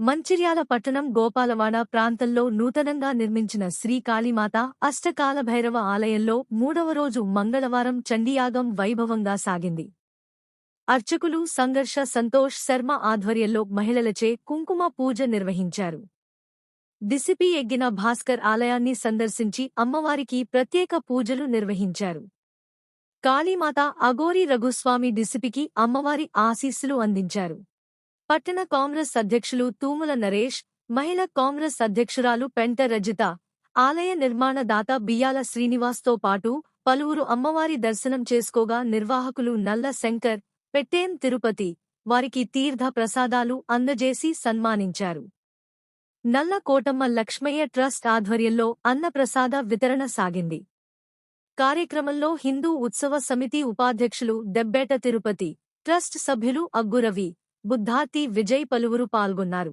మంచిర్యాల పట్టణం గోపాలవాడ ప్రాంతంలో నూతనంగా నిర్మించిన శ్రీ కాళీమాత అష్టకాల భైరవ ఆలయంలో మూడవ రోజు మంగళవారం చండీయాగం వైభవంగా సాగింది. అర్చకులు సంఘర్ష సంతోష్ శర్మ ఆధ్వర్యంలో మహిళలచే కుంకుమ పూజ నిర్వహించారు. డిసిపి ఎగ్గిన భాస్కర్ ఆలయాన్ని సందర్శించి అమ్మవారికి ప్రత్యేక పూజలు నిర్వహించారు. కాళీమాత అగోరి రఘుస్వామి డిసిపికి అమ్మవారి ఆశీస్సులు అందించారు. పట్టణ కాంగ్రెస్ అధ్యక్షులు తూముల నరేష్ మహిళా కాంగ్రెస్ అధ్యక్షురాలు పెంట రజిత ఆలయ నిర్మాణ దాత బియ్యాల శ్రీనివాస్తో పాటు పలువురు అమ్మవారి దర్శనం చేసుకోగా నిర్వాహకులు నల్ల శంకర్ పెట్టేం తిరుపతి వారికి తీర్థ ప్రసాదాలు అందజేసి సన్మానించారు. నల్ల కోటమ్మ లక్ష్మయ్య ట్రస్ట్ ఆధ్వర్యంలో అన్నప్రసాద వితరణ సాగింది. కార్యక్రమంలో హిందూ ఉత్సవ సమితి ఉపాధ్యక్షులు దెబ్బేట తిరుపతి ట్రస్ట్ సభ్యులు అగ్గురవి బుద్ధాతి విజయ్ పలువురు పాల్గొన్నారు.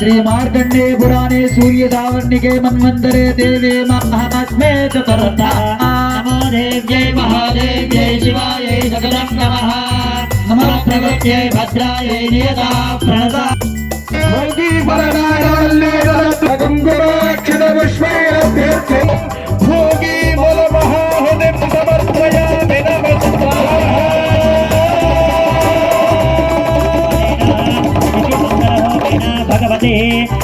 श्री मार्कंडे पुराणे सूर्य सावर्णिके मन्वन्तरे देवे महात्मे चतुर्था नमो देव्यै महादेव्यै शिवायै सकलं नमः नमः प्रकृत्यै भद्रायै नियता प्रणता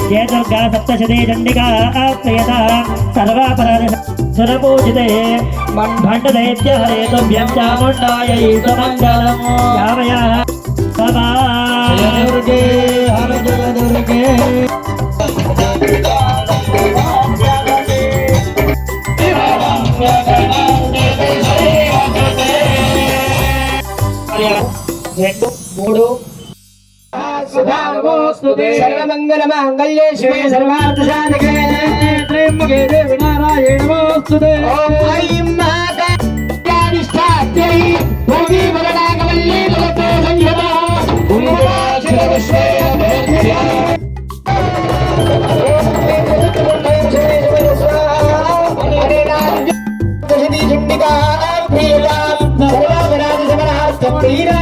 ये दुर्गा सप्तशते चण्डिका आप्ययता सर्वापराध सुरपूजिते भण्डदैत्य हरे तुभ्यं चामुण्डायै सुमङ्गलम् यामया सदा మూడు సర్వమంగళమాంగళ్యే శివే సర్వార్థసాధకే త్రయంబకే దేవి నారాయణమోస్తుతే ఓం ఐం మాతాష్టాత్యై భూమి వరణాగవల్లే జగతో సంయమా కుంభాశిర విశ్వే అభ్యర్థ్యా చుండికా ప్రియులా సర్వాగరాజ సమనార్థ ప్రియులా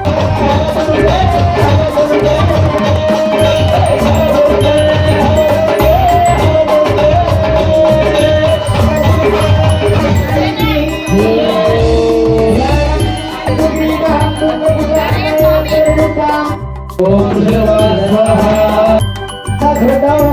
అఖిలాండే శిరోధరాయ అజరాం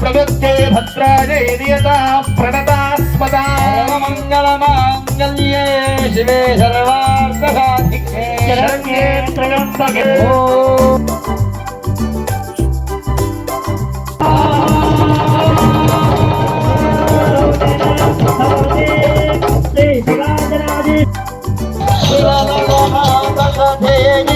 ప్రవృత్తే భద్రాజయ నియతా ప్రణతాస్మదా మంగళమాంగళ్యే శివే సర్వార్థసాధికే శరణ్యే త్రయంబకే శ్రీ পথে